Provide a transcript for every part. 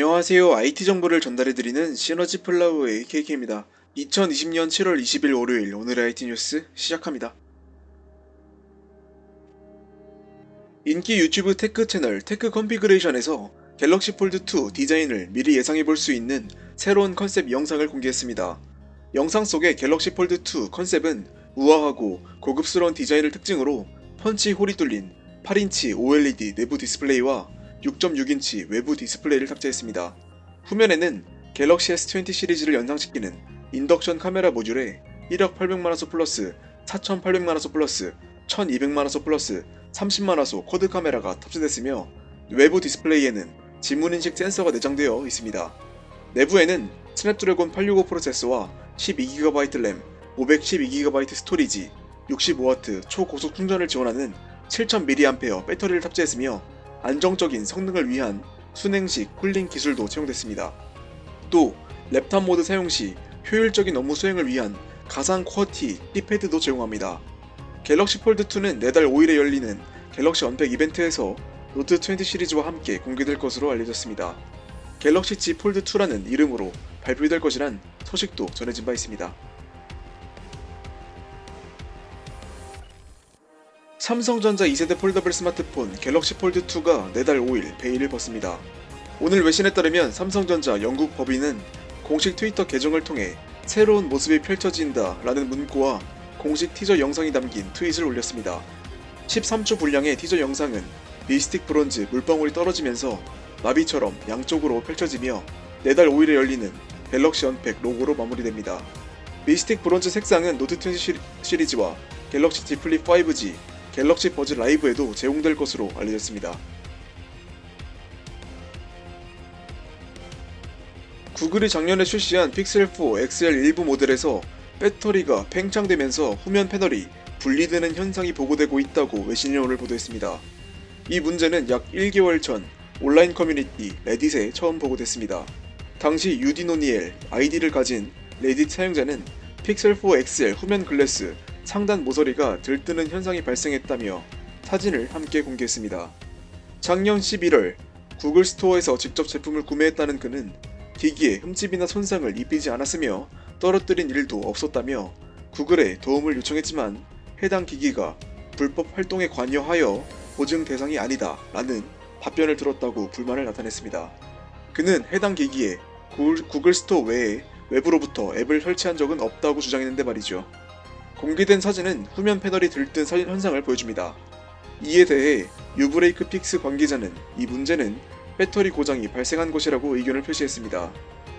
안녕하세요. IT 정보를 전달해드리는 시너지 플라우의 KK입니다. 2020년 7월 20일 월요일 오늘의 IT 뉴스 시작합니다. 인기 유튜브 테크 채널 테크 컨피그레이션에서 갤럭시 폴드 2 디자인을 미리 예상해 볼 수 있는 새로운 컨셉 영상을 공개했습니다. 영상 속의 갤럭시 폴드 2 컨셉은 우아하고 고급스러운 디자인을 특징으로 펀치 홀이 뚫린 8인치 OLED 내부 디스플레이와 6.6인치 외부 디스플레이를 탑재했습니다. 후면에는 갤럭시 S20 시리즈를 연상시키는 인덕션 카메라 모듈에 1억 800만화소 플러스 4800만화소 플러스 1200만화소 플러스 30만화소 쿼드 카메라가 탑재됐으며 외부 디스플레이에는 지문인식 센서가 내장되어 있습니다. 내부에는 스냅드래곤 865 프로세서와 12GB 램, 512GB 스토리지, 65W 초고속 충전을 지원하는 7000mAh 배터리를 탑재했으며 안정적인 성능을 위한 순행식 쿨링 기술도 채용됐습니다. 또 랩탑 모드 사용 시 효율적인 업무 수행을 위한 가상 쿼티 키패드도 제공합니다. 갤럭시 폴드 2는 내달 5일에 열리는 갤럭시 언팩 이벤트에서 노트 20 시리즈와 함께 공개될 것으로 알려졌습니다. 갤럭시 G 폴드 2라는 이름으로 발표될 것이란 소식도 전해진 바 있습니다. 삼성전자 2세대 폴더블 스마트폰 갤럭시 폴드 2가 내달 5일 베일을 벗습니다. 오늘 외신에 따르면 삼성전자 영국 법인은 공식 트위터 계정을 통해 새로운 모습이 펼쳐진다 라는 문구와 공식 티저 영상이 담긴 트윗을 올렸습니다. 13초 분량의 티저 영상은 미스틱 브론즈 물방울이 떨어지면서 나비처럼 양쪽으로 펼쳐지며 내달 5일에 열리는 갤럭시 언팩 로고로 마무리됩니다. 미스틱 브론즈 색상은 노트 20 시리- 시리즈와 갤럭시 Z 플립 5G, 갤럭시 버즈 라이브에도 제공될 것으로 알려졌습니다. 구글이 작년에 출시한 픽셀4 XL 일부 모델에서 배터리가 팽창되면서 후면 패널이 분리되는 현상이 보고되고 있다고 외신이 오늘 보도했습니다. 이 문제는 약 1개월 전 온라인 커뮤니티 레딧에 처음 보고됐습니다. 당시 유디노니엘 아이디를 가진 레딧 사용자는 픽셀4 XL 후면 글래스 상단 모서리가 들뜨는 현상이 발생했다며 사진을 함께 공개했습니다. 작년 11월 구글 스토어에서 직접 제품을 구매했다는 그는 기기에 흠집이나 손상을 입히지 않았으며 떨어뜨린 일도 없었다며 구글에 도움을 요청했지만 해당 기기가 불법 활동에 관여하여 보증 대상이 아니다 라는 답변을 들었다고 불만을 나타냈습니다. 그는 해당 기기에 구글, 구글 스토어 외에 외부로부터 앱을 설치한 적은 없다고 주장했는데 말이죠. 공개된 사진은 후면 패널이 들뜬 사- 현상을 보여줍니다. 이에 대해 유브레이크 픽스 관계자는 이 문제는 배터리 고장이 발생한 것이라고 의견을 표시했습니다.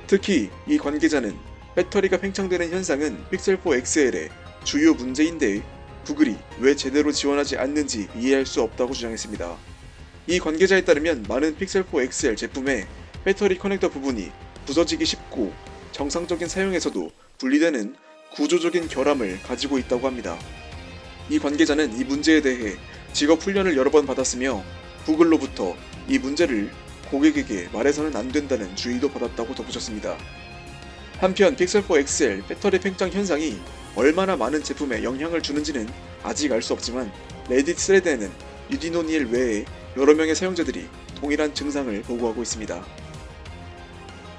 특히 이 관계자는 배터리가 팽창되는 현상은 픽셀4 XL의 주요 문제인데 구글이 왜 제대로 지원하지 않는지 이해할 수 없다고 주장했습니다. 이 관계자에 따르면 많은 픽셀4 XL 제품의 배터리 커넥터 부분이 부서지기 쉽고 정상적인 사용에서도 분리되는 구조적인 결함을 가지고 있다고 합니다. 이 관계자는 이 문제에 대해 직업 훈련을 여러 번 받았으며 구글로부터 이 문제를 고객에게 말해서는 안 된다는 주의도 받았다고 덧붙였습니다. 한편 픽셀4 XL 배터리 팽창 현상이 얼마나 많은 제품에 영향을 주는지는 아직 알 수 없지만 레딧 스레드에는 유디노니엘 외에 여러 명의 사용자들이 동일한 증상을 보고하고 있습니다.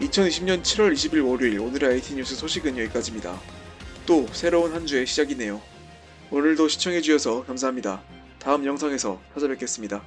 2020년 7월 20일 월요일 오늘의 IT 뉴스 소식은 여기까지입니다. 또 새로운 한 주의 시작이네요. 오늘도 시청해주셔서 감사합니다. 다음 영상에서 찾아뵙겠습니다.